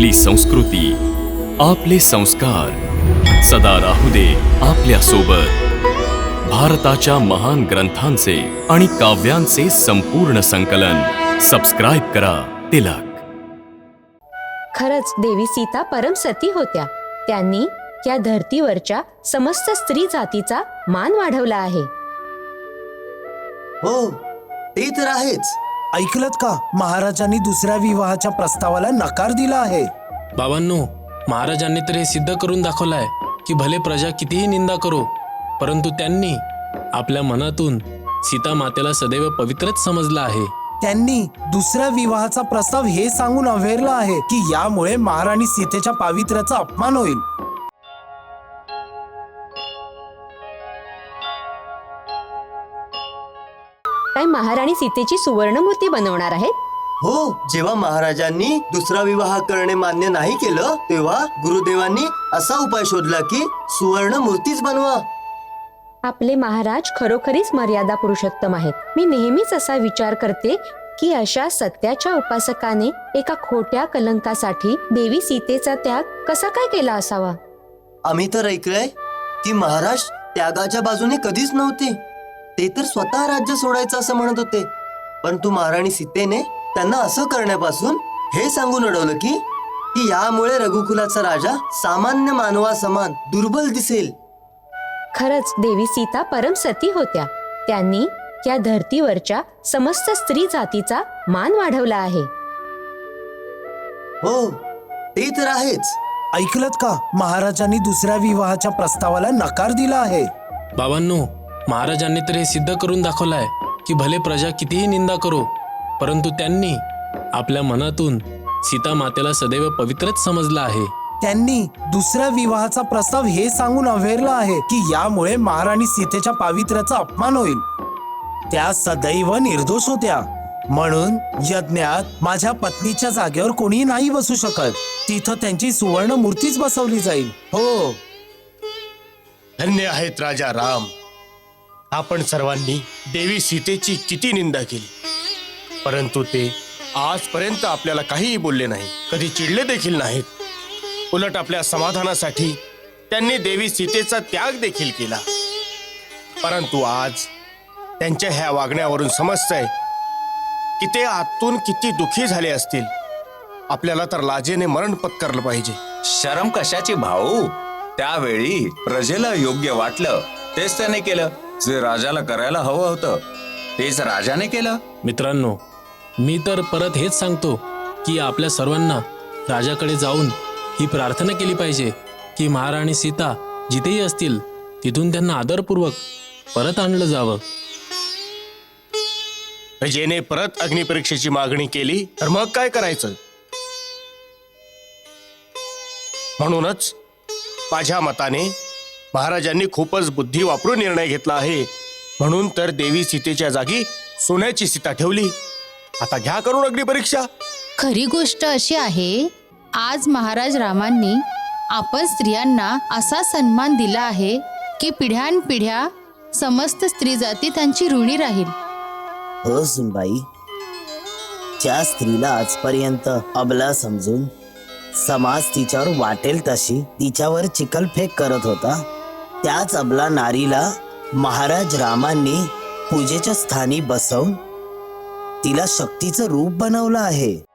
आपली संस्कृती आपले संस्कार. सदा राहू दे आपल्यासोबत भारताच्या महान ग्रंथांचे आणि काव्यांचे संपूर्ण संकलन. सबस्क्राईब करा तिलक. खरंच देवी सीता परमसती होत्या. त्यांनी या धर्तीवरच्या समस्त स्त्री जातीचा मान वाढवला आहे. हो ते तर आहेच. ऐकलत का? महाराजांनी दुसऱ्या विवाहाच्या प्रस्तावाला नकार दिला आहे. बाबांनो महाराजांनी तर हे सिद्ध करून दाखवलंय की भले प्रजा कितीही निंदा करो परंतु त्यांनी आपल्या मनातून सीता मातेला सदैव पवित्रच समजलं आहे. त्यांनी दुसऱ्या विवाहाचा प्रस्ताव हे सांगून अव्हेरला आहे की यामुळे महाराणी सीतेच्या पावित्र्याचा अपमान होईल. काय महाराणी सीतेची सुवर्णमूर्ती बनवणार आहेत? हो जेव्हा महाराजांनी दुसरा विवाह करणे मान्य नाही केलं तेव्हा गुरुदेवांनी असा उपाय शोधला की सुवर्ण मूर्तीच बनवा. आपले महाराज खरोखरीच मर्यादा पुरुषोत्तम आहेत. मी नेहमीच असा विचार करते की अशा सत्याच्या उपासकाने एका खोट्या कलंकासाठी देवी सीतेचा त्याग कसा काय केला असावा? आम्ही तर ऐकलंय की महाराज त्यागाच्या बाजूने कधीच नव्हते. ते तर स्वतः राज्य सोडायचं असं म्हणत होते. परंतु महाराणी सीतेने त्यांना असं करण्यापासून हे सांगून अडवलं की की यामुळे रघुकुलाचा राजा सामान्य मानवा समान दुर्बल दिसेल. खरंच देवी सीता परमसती होत्या. त्यांनी या धर्तीवरच्या समस्त स्त्री जातीचा मान वाढवला आहे. हो ते तर आहेच. ऐकलत का? महाराजांनी दुसऱ्या विवाहाच्या प्रस्तावाला नकार दिला आहे. बाबांनो महाराजांनी तर हे सिद्ध करून दाखवलंय की भले प्रजा कितीही निंदा करो परंतु त्यांनी आपल्या मनातून सीता मातेला सदैव पवित्रच समजलं आहे. त्यांनी दुसऱ्या विवाहाचा प्रस्ताव हे सांगून अव्हेरला आहे की यामुळे महाराणी सीतेच्या पावित्र्याचा अपमान होईल. त्या सदैव निर्दोष होत्या. म्हणून यज्ञात माझ्या पत्नीच्या जागेवर कोणी नाही बसू शकत. तिथं त्यांची सुवर्ण मूर्तीच बसवली जाईल. हो. धन्य आहेत राजा राम. आपण सर्वांनी देवी सीतेची किती निंदा केली. परंतु ते आजपर्यंत आपल्याला काहीही बोलले नाही कधी चिडले देखील नाहीत. उलट आपल्या समाधानासाठी त्यांनी देवी सीतेचा त्याग देखील केला. परंतु आज त्यांच्या ह्या वागण्यावरून समजतंय की ते आतून किती दुखी झाले असतील. आपल्याला तर लाजेने मरण पत्करलं पाहिजे. शरम कशाची भाऊ? त्यावेळी प्रजेला योग्य वाटलं तेच त्याने केलं. जे राजाला करायला हवं होतं तेच राजाने केलं. मित्रांनो मी तर परत हेच सांगतो की आपल्या सर्वांना राजाकडे जाऊन ही प्रार्थना केली पाहिजे की महाराणी सीता जिथेही असतील तिथून त्यांना आदरपूर्वक परत आणलं जावं. प्रजेने परत अग्निपरीक्षेची मागणी केली तर मग काय करायचं? म्हणूनच माझ्या मताने महाराजांनी खूपच बुद्धी वापरून निर्णय घेतला आहे. म्हणून तर देवी सीतेच्या जागी सोन्याची सीता ठेवली. आता घ्या करून अग्निपरीक्षा खरी गोष्ट अशी आहे आज महाराज रामांनी आपण स्त्रियांना असा सन्मान दिला आहे की पिढ्यानपिढ्या समस्त स्त्री जाती त्यांची ऋणी राहील. हो सुनबाई ज्या स्त्रीला आजपर्यंत अबला समजून समाज तिच्यावर वाटेल तशी तिच्यावर चिखलफेक करत होता. त्याच अबला नारीला महाराज रामांनी पूजेच्या स्थानी बसवून तिला शक्तीचं रूप बनवलं आहे.